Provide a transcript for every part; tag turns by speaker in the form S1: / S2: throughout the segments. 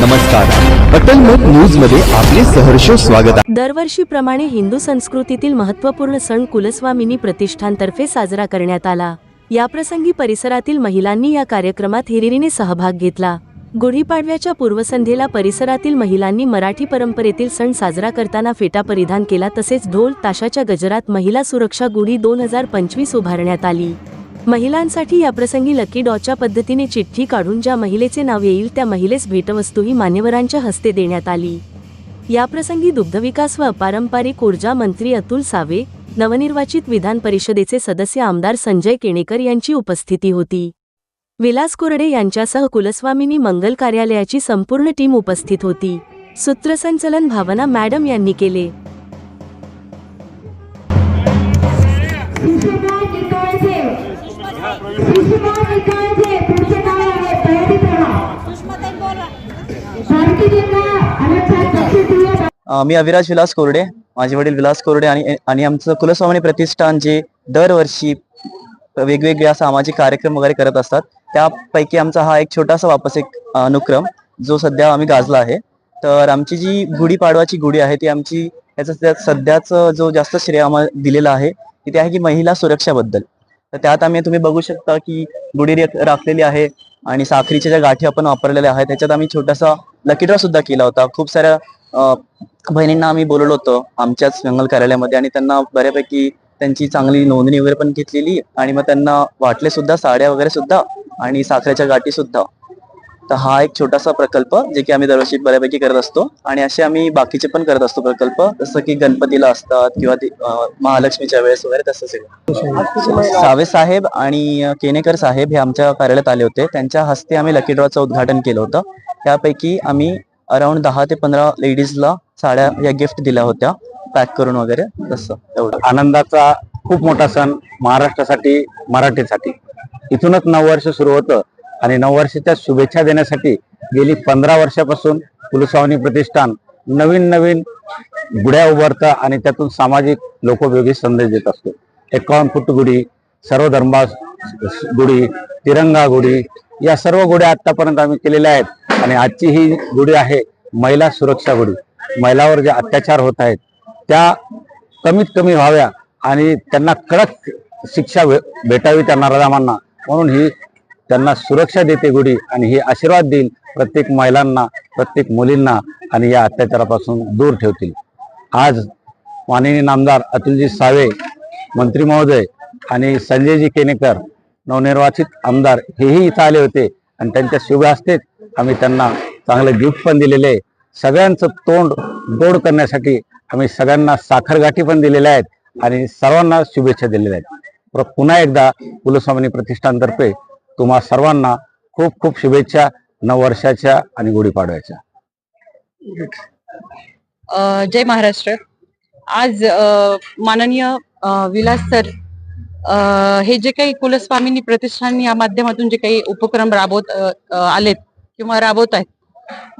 S1: नमस्कार. अटल मत न्यूजमध्ये आपले सहर्ष स्वागत आहे.
S2: दरवर्षीप्रमाणे हिंदू संस्कृतीतील महत्त्वपूर्ण सण कुलस्वामिनी प्रतिष्ठानतर्फे साजरा करण्यात आला. याप्रसंगी परिसरातील महिलांनी या कार्यक्रमात हिरिरीने सहभाग घेतला. गुढीपाडव्याच्या पूर्वसंध्येला परिसरातील महिलांनी मराठी परंपरेतील सण साजरा करताना फेटा परिधान केला तसेच ढोल ताशाच्या गजरात महिला सुरक्षा गुढी दोन हजार पंचवीस उभारण्यात आली. महिलांसाठी याप्रसंगी लकी डॉच्या पद्धतीने चिठ्ठी काढून ज्या महिलेचे नाव येईल त्या महिलेस भेटवस्तूही मान्यवरांच्या हस्ते देण्यात आली. याप्रसंगी दुग्धविकास व अपारंपरिक ऊर्जा मंत्री अतुल सावे नवनिर्वाचित विधान परिषदेचे सदस्य आमदार संजय केणेकर यांची उपस्थिती होती. विलास कोरडे यांच्यासह कुलस्वामिनी मंगल कार्यालयाची संपूर्ण टीम उपस्थित होती. सूत्रसंचलन भावना मॅडम यांनी केले.
S3: मी अविराज विलास कोरडे माझे वडील विलास कोरडे आणि आणि आमचं कुलस्वामिनी प्रतिष्ठान जे दरवर्षी वेगवेगळे सामाजिक कार्यक्रम वगैरे करत असतात त्यापैकी आमचा हा एक छोटासा वापस एक अनुक्रम जो सध्या आम्ही गाजला आहे. तर आमची जी गुढीपाडवाची गुढी आहे ती आमची याचा सध्याचं जो जास्त श्रेय आम्हाला दिलेला आहे ती ते आहे की महिला सुरक्षाबद्दल. तर त्यात आम्ही तुम्ही बघू शकता की गुढी राखलेली आहे आणि साखरीच्या ज्या गाठी आपण वापरलेल्या आहेत त्याच्यात आम्ही छोटासा लकीड्रा सुद्धा केला होता. खूप साऱ्या बहिणींना आम्ही बोलवलं होतो आमच्याच जंगल कार्यालयामध्ये आणि त्यांना बऱ्यापैकी त्यांची चांगली नोंदणी वगैरे पण घेतलेली आणि मग त्यांना वाटले सुद्धा साड्या वगैरे सुद्धा आणि साखरेच्या गाठी सुद्धा. तर हा एक छोटासा प्रकल्प जे की आम्ही दरवर्षी बऱ्यापैकी करत असतो. आणि असे आम्ही बाकीचे पण करत असतो प्रकल्प. जसं की गणपतीला असतात किंवा महालक्ष्मीच्या वेळेस वगैरे तसंच सावे साहेब आणि केनेकर साहेब हे आमच्या कार्यालयात आले होते. त्यांच्या हस्ते आम्ही लकी ड्रॉचं उद्घाटन केलं होतं. त्यापैकी आम्ही अराउंड दहा ते पंधरा लेडीजला साड्या या गिफ्ट दिल्या होत्या. पॅक करून वगैरे. तसं. एवढं.
S4: आनंदाचा खूप मोठा सण महाराष्ट्रासाठी मराठीसाठी. इथूनच नऊ वर्ष सुरू होतं. आणि नववर्षाच्या शुभेच्छा देण्यासाठी गेली पंधरा वर्षापासून कुलस्वामी प्रतिष्ठान नवीन नवीन गुढ्या उभारतं आणि त्यातून सामाजिक लोकोपयोगी संदेश देत असतो. एकावन्न फूट गुढी सर्व धर्मा गुढी तिरंगा गुढी या सर्व गुढ्या आतापर्यंत आम्ही केलेल्या आहेत. आणि आजची ही गुढी आहे महिला सुरक्षा गुढी. महिलावर जे अत्याचार होत आहेत त्या कमीत कमी व्हाव्या आणि त्यांना कडक शिक्षा भे- भेटावी त्या नराधामांना म्हणून ही त्यांना सुरक्षा देते गुढी आणि हे आशीर्वाद देईल प्रत्येक महिलांना प्रत्येक मुलींना आणि या अत्याचारापासून दूर ठेवतील. आज माननीय नामदार अतुलजी सावे मंत्री महोदय आणि संजयजी केनेकर नवनिर्वाचित आमदार हेही इथं आले होते आणि त्यांच्या शुभ हस्तेच आम्ही त्यांना चांगलं गिफ्ट पण दिलेले आहे. सगळ्यांचं तोंड गोड करण्यासाठी आम्ही सगळ्यांना साखरगाठी पण दिलेल्या आहेत आणि सर्वांना शुभेच्छा दिलेल्या आहेत. पुन्हा एकदा कुलस्वामिनी प्रतिष्ठानतर्फे तुम्हा सर्वांना खूप खूप शुभेच्छा नववर्षाच्या आणि गुढीपाडव्याच्या.
S5: जय महाराष्ट्र. आज माननीय विलास सर हे जे काही कुलस्वामिनी प्रतिष्ठान या माध्यमातून जे काही उपक्रम राबवत आलेत किंवा राबवत आहेत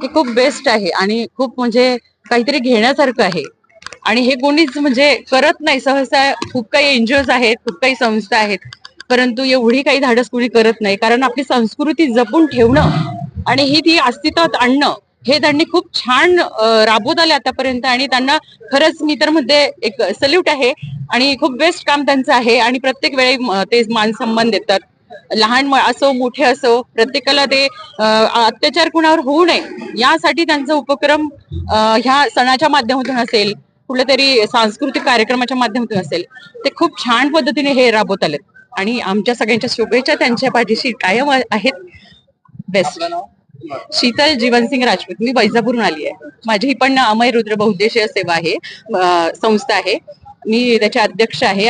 S5: ते खूप बेस्ट आहे आणि खूप म्हणजे काहीतरी घेण्यासारखं आहे. आणि हे कोणीच म्हणजे करत नाही. सहसा खूप काही एनजीओज आहेत खूप काही संस्था आहेत. परंतु एवढी काही धाडस करत नाही. कारण आपली संस्कृती जपून ठेवणं आणि ही ती अस्तित्वात आणणं हे त्यांनी खूप छान राबवत आले आतापर्यंत आणि त्यांना खरंच मी तर म्हणते एक सल्यूट आहे आणि खूप बेस्ट काम त्यांचं आहे आणि प्रत्येक वेळी ते मान सन्मान देतात. लहान असो मोठे असो प्रत्येकाला ते अत्याचार कुणावर होऊ नये यासाठी त्यांचा उपक्रम ह्या सणाच्या माध्यमातून असेल कुठल्या तरी सांस्कृतिक कार्यक्रमाच्या माध्यमातून असेल ते खूप छान पद्धतीने हे राबवत आलेत आणि आमच्या सगळ्यांच्या शुभेच्छा त्यांच्या पाठीशी कायम आहेत. बेस्ट शीतल जीवनसिंग राजपूत मी वैजापूरून आली आहे. माझी ही पण अमय रुद्र बहुद्देशीय सेवा आहे संस्था आहे. मी त्याचे अध्यक्ष आहे.